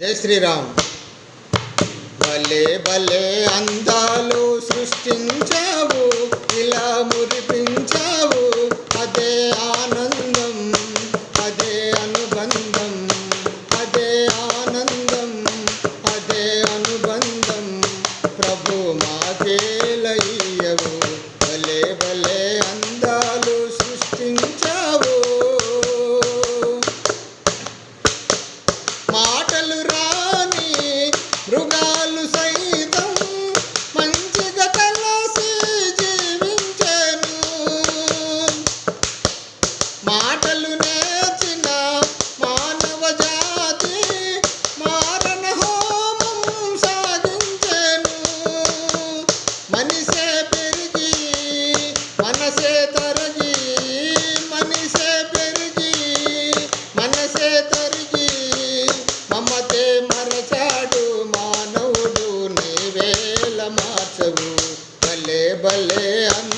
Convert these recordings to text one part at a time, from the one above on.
జై శ్రీరామ్. భలే భలే అందాలు సృష్టించావు ఇలా మురిపించావు. అదే ఆనందం అదే అనుబంధం అదే ఆ మృగాలు సైతం మంచిగా కలిసి జీవించాను. మాటలు ಮಾಚವು ಬಲೆ ಬಲೆ ಅನ್ನ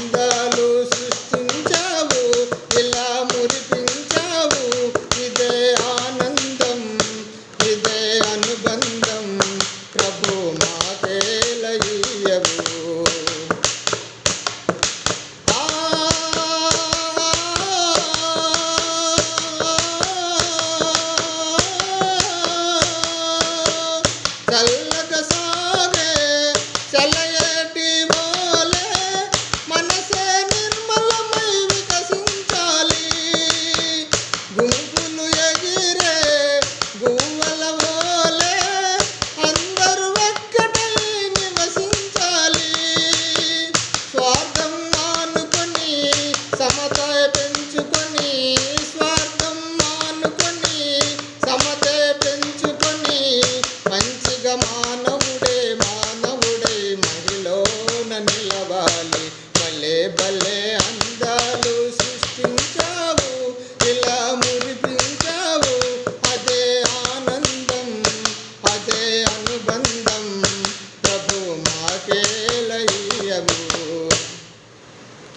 ನಿಲ್ಲಬಾಲಿ ಬಲೆ ಬಲೆ